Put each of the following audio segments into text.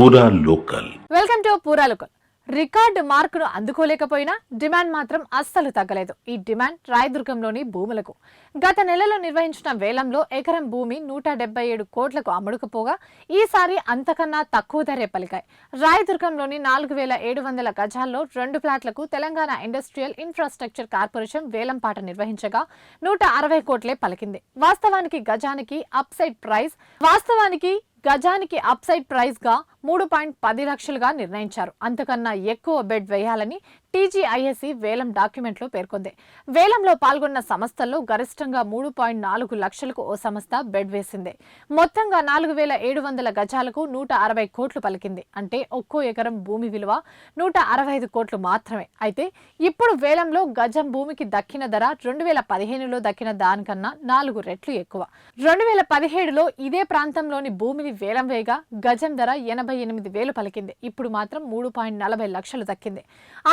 పూరా local. Welcome to పూరాలుకల్ record మార్కును అందుకోలేకపోయినా డిమాండ్ మాత్రం అస్సలు తగ్గలేదు. ఈ డిమాండ్ రాయదుర్గంలోని భూములకు. గత నెలలో నిర్వహించిన వేలంలో ఎకరం భూమి నూట డెబ్బై ఏడు కోట్లకు అమ్ముడుకుపోగా ఈసారి అంతకన్నా తక్కువ ధరే పలికాయి. రాయదుర్గంలోని నాలుగు వేల ఏడు వందల గజాల్లో రెండు ఫ్లాట్లకు తెలంగాణ ఇండస్ట్రియల్ ఇన్ఫ్రాస్ట్రక్చర్ కార్పొరేషన్ వేలం పాట నిర్వహించగా నూట అరవై కోట్లే పలికింది. వాస్తవానికి గజానికి అప్సైడ్ ప్రైస్ వాస్తవానికి గజానికి అప్సైడ్ ప్రైస్గా మూడు పాయింట్ పది లక్షలుగా నిర్ణయించారు. అంతకన్నా ఎక్కువ బెడ్ వేయాలని టీజీఐఎస్సి వేలం డాక్యుమెంట్లో పేర్కొంది. వేలంలో పాల్గొన్న సంస్థల్లో గరిష్టంగా మూడు పాయింట్ నాలుగు లక్షలకు ఓ సంస్థ బెడ్ వేసింది. మొత్తంగా నాలుగు వేల ఏడు వందల గజాలకు నూట అరవై కోట్లు పలికింది. అంటే ఒక్కో ఎకరం భూమి విలువ నూట అరవై ఐదు కోట్లు మాత్రమే. అయితే ఇప్పుడు వేలంలో గజం భూమికి దక్కిన ధర రెండు వేల పదిహేనులో దక్కిన దానికన్నా నాలుగు రెట్లు ఎక్కువ. రెండు వేల పదిహేడులో ఇదే ప్రాంతంలోని భూమిని వేలం వేయగా గజం ధర ఎనభై ఎనిమిది వేలు పలికింది. ఇప్పుడు మాత్రం మూడు పాయింట్ నలభై లక్షలు దక్కింది.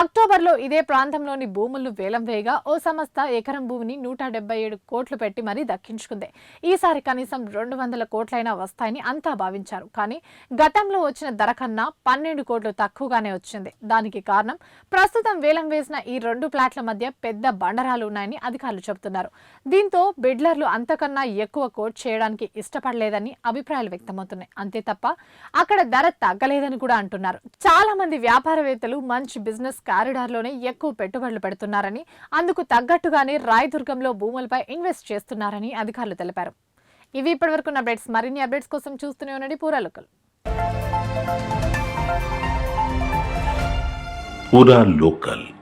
అక్టోబర్లో ఇదే ప్రాంతంలోని భూములను వేలం వేయగా ఓ సంస్థ ఎకరం భూమిని నూట డెబ్బై ఏడు కోట్లు పెట్టి మరీ దక్కించుకుంది. ఈసారి కనీసం రెండు వందల కోట్లైనా వస్తాయని అంతా భావించారు. కానీ గతంలో వచ్చిన ధర కన్నా పన్నెండు కోట్లు తక్కువగానే వచ్చింది. దానికి కారణం ప్రస్తుతం వేలం వేసిన ఈ రెండు ప్లాట్ల మధ్య పెద్ద బండరాలు ఉన్నాయని అధికారులు చెబుతున్నారు. దీంతో బిడ్లర్లు అంతకన్నా ఎక్కువ కోట్ చేయడానికి ఇష్టపడలేదని అభిప్రాయాలు వ్యక్తమవుతున్నాయి. అంతే తప్ప అక్కడ ధర తగ్గలేదని కూడా అంటున్నారు. చాలా మంది వ్యాపారవేత్తలు మంచి బిజినెస్ కారిడార్లోనే ఎక్కువ పెట్టుబడులు పెడుతున్నారని అందుకు తగ్గట్టుగానే రాయదుర్గంలో భూములపై ఇన్వెస్ట్ చేస్తున్నారని అధికారులు తెలిపారు. ఇవి ఇప్పటివరకు వరకు అప్డేట్స్. మరిన్ని అప్డేట్స్ కోసం చూస్తూనే ఉండండి పూరాలుకలు పూరా లోకల్.